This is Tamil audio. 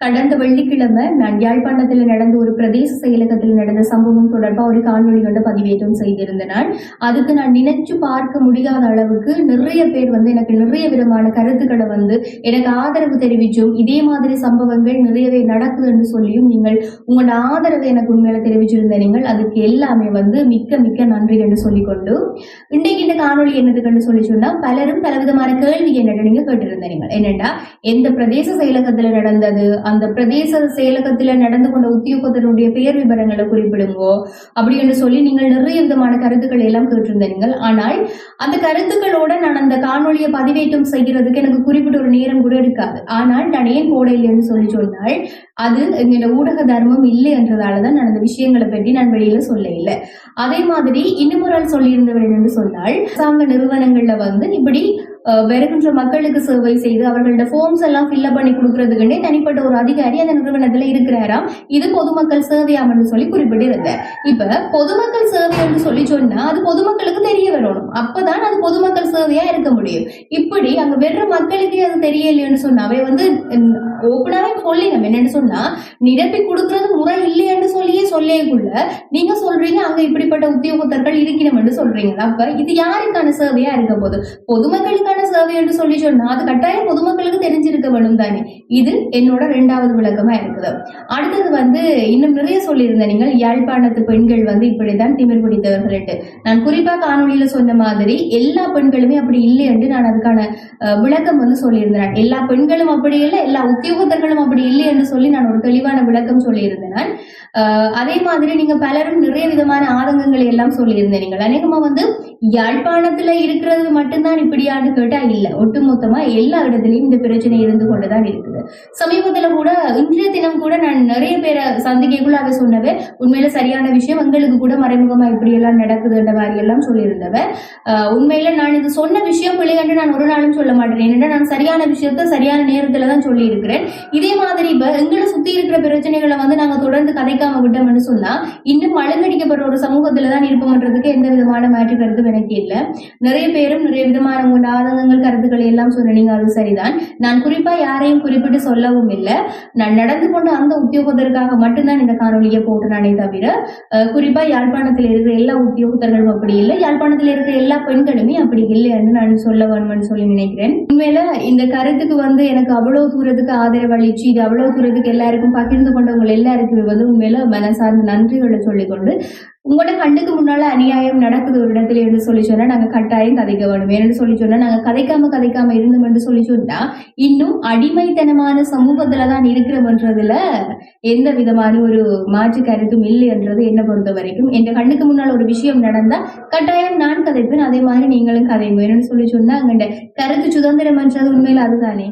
கடந்த வெள்ளிக்கிழமை நான் யாழ்ப்பாணத்தில் நடந்த ஒரு பிரதேச செயலகத்தில் நடந்த சம்பவம் தொடர்பாக ஒரு காணொலி கொண்டு பதிவேற்றம் செய்திருந்த நான் அதுக்கு நான் நினைச்சு பார்க்க முடியாத அளவுக்கு நிறைய பேர் வந்து எனக்கு நிறைய விதமான கருத்துக்களை வந்து எனக்கு ஆதரவு தெரிவிச்சும் இதே மாதிரி சம்பவங்கள் நிறையவே நடக்குதுன்னு சொல்லியும் நீங்கள் உங்களோட ஆதரவை எனக்கு உண்மையில தெரிவிச்சிருந்த நீங்கள் அதுக்கு எல்லாமே வந்து மிக்க மிக்க நன்றி என்று சொல்லிக்கொண்டு இன்றைக்கு இந்த காணொலி என்னதுக்குன்னு சொல்லி சொன்னா பலரும் பலவிதமான கேள்வி என்னன்னு நீங்க கேட்டிருந்தீங்க என்னன்னா எந்த பிரதேச செயலகத்தில் நடந்தது அந்த பிரதேச செயலகத்துல நடந்து கொண்ட உத்தியோகத்தருடைய பெயர் விவரங்களை குறிப்பிடுங்கோ. அப்படி என்று சொல்லி நீங்கள் நிறைய விதமான கருத்துக்களை எல்லாம் கேட்டிருந்தீர்கள் ஆனால் அந்த கருத்துக்களோட நான் அந்த காணொலியை பதிவேற்றம் செய்கிறதுக்கு எனக்கு குறிப்பிட்ட ஒரு நேரம் கூட இருக்காது. ஆனால் நான் ஏன் போட சொல்லி சொன்னால் அது எங்களோட ஊடக தர்மம் இல்லை என்றதால தான் நான் அந்த விஷயங்களை பற்றி நான் வெளியில சொல்ல இல்லை அதே மாதிரி இன்னும் ஒரு ஆள் சொல்லியிருந்தவர் என்று சொன்னால் அரசாங்க நிறுவனங்கள்ல வந்து இப்படி வருகின்ற மக்களுக்கு சேவை செய்து அவர்களோட ஃபார்ம்ஸ் எல்லாம் ஃபில்அப் பண்ணி கொடுக்கறதுக்குன்னே தனிப்பட்ட ஒரு அதிகாரி அந்த நிறுவனத்துல இருக்கிறாராம். இது பொதுமக்கள் சேவையாமன்னு சொல்லி குறிப்பிட்டிருந்தார். இப்ப பொதுமக்கள் சேவை என்று சொல்லி சொன்னா அது பொதுமக்களுக்கு தெரிய வரணும். அப்பதான் அது பொதுமக்கள் சேவையா இருக்க முடியும். இப்படி அங்க வெறும் மக்களுக்கே அது தெரியலையேன்னு சொன்னாவே வந்து ஓப்பனாவே சொல்லி நம்ம என்னன்னு சொன்னா நிரப்பி கொடுக்கறது முறை இல்லைன்னு சொல்லியே நீங்க சொல்றீங்க அங்க இப்படிப்பட்ட உத்தியோகத்தர்கள் இருக்கணும் என்று சொல்றீங்க அப்ப இது யாருக்கான சேவையா இருக்க போது பொதுமக்களுக்கான சேவை என்று சொல்லி சொன்னா அது கட்டாயம் பொதுமக்களுக்கு தெரிஞ்சிருக்க வேணும் தானே. இது என்னோட ரெண்டாவது விளக்கமா இருக்குது. அடுத்தது வந்து இன்னும் நிறைய சொல்லியிருந்தேன் நீங்கள் யாழ்ப்பாணத்து பெண்கள் வந்து இப்படித்தான் திமிர் பிடித்தவர்கள்ட்டு. நான் குறிப்பா காணொலியில சொன்ன மாதிரி எல்லா பெண்களுமே அப்படி இல்லை என்று நான் அதுக்கான விளக்கம் வந்து சொல்லியிருந்தேன். எல்லா பெண்களும் அப்படி இல்லை எல்லா உத்தியோகத்தர்களும் அப்படி இல்லை என்று சொல்லி நான் ஒரு தெளிவான விளக்கம் சொல்லியிருந்தேன். அதே மாதிரி நீங்க பலரும் நிறைய விதமான ஆதங்கங்களை எல்லாம் சொல்லியிருந்தீங்க அநேகமா வந்து யாழ்ப்பாணத்துல இருக்கிறது மட்டும்தான் இப்படியான்னு கேட்டா இல்ல. ஒட்டுமொத்தமா எல்லா இடத்துலயும் இந்த பிரச்சனை இருந்து கொண்டுதான் இருக்குது. சமீபத்துல கூட இந்த தினம் கூட நான் நிறைய பேரை சந்திக்கைக்குள்ள அதை சொன்னவ உண்மையில சரியான விஷயம் எங்களுக்கு கூட மறைமுகமா இப்படி எல்லாம் நடக்குதுன்ற மாதிரி எல்லாம் சொல்லியிருந்தவ உண்மையில நான் இது சொன்ன விஷயம் பிள்ளைகண்டு நான் ஒரு நாளும் சொல்ல மாட்டேன். ஏன்னா நான் சரியான விஷயத்த சரியான நேரத்துல தான் சொல்லி இருக்கிறேன் இதே மாதிரி இப்ப எங்களை சுத்தி இருக்கிற பிரச்சனைகளை வந்து நாங்க தொடர்ந்து கதைக்காம விட்டோம்னு சொன்னா இன்னும் அலங்கடிக்கப்படுற ஒரு சமூகத்துல தான் இருப்போம்ன்றதுக்கு எந்த விதமான மாற்று கருத்து எனக்கு இல்லை. நிறைய பேரும் நிறைய விதமான உங்களோட ஆதங்கங்கள் கருத்துக்களை எல்லாம் சொன்னீங்க அது சரிதான். நான் குறிப்பா யாரையும் குறிப்பிட்டு சொல்லவும் இல்லை. நான் நடந்து கொண்டு அந்த உத்தியோகத்திற்காக மட்டும்தான் இந்த காணொலியை போட்டுனானே தவிர குறிப்பா யாழ்ப்பாணத்தில் இருக்கிற எல்லா உத்தியோகத்தர்களும் அப்படி இல்லை. யாழ்ப்பாணத்தில் இருக்கிற எல்லா பெண்களுமே அப்படி இல்லைன்னு நான் சொல்ல வேணும்னு சொல்லி நினைக்கிறேன். உண்மையில இந்த கருத்துக்கு வந்து எனக்கு அவ்வளவு தூரத்துக்கு ஆதரவு அளிச்சு இது அவ்வளவு தூரத்துக்கு எல்லாருக்கும் பகிர்ந்து கொண்டவங்க எல்லாருக்குமே வந்து உண்மையில மனசார்ந்த நன்றிகளை சொல்லிக்கொண்டு உங்களோட கண்ணுக்கு முன்னால அநியாயம் நடக்குது ஒரு இடத்துல என்று சொல்லி சொன்னா நாங்க கட்டாயம் கதைக்க வேணும் ஏன்னு சொல்லி சொன்னா நாங்க கதைக்காம கதைக்காம இருந்தோம் என்று சொல்லி சொன்னா இன்னும் அடிமைத்தனமான சமூகத்துலதான் இருக்கிறோம்ன்றதுல எந்த விதமான ஒரு மாற்று கருத்தும் இல்லை என்றது என்ன பொறுத்த வரைக்கும். என் கண்ணுக்கு முன்னால் ஒரு விஷயம் நடந்தா கட்டாயம் நான் கதைப்பேன் அதே மாதிரி நீங்களும் கதைங்க என்னன்னு சொல்லி சொன்னா அங்க கருத்து சுதந்திரம் என்றது உண்மையில அதுதானே.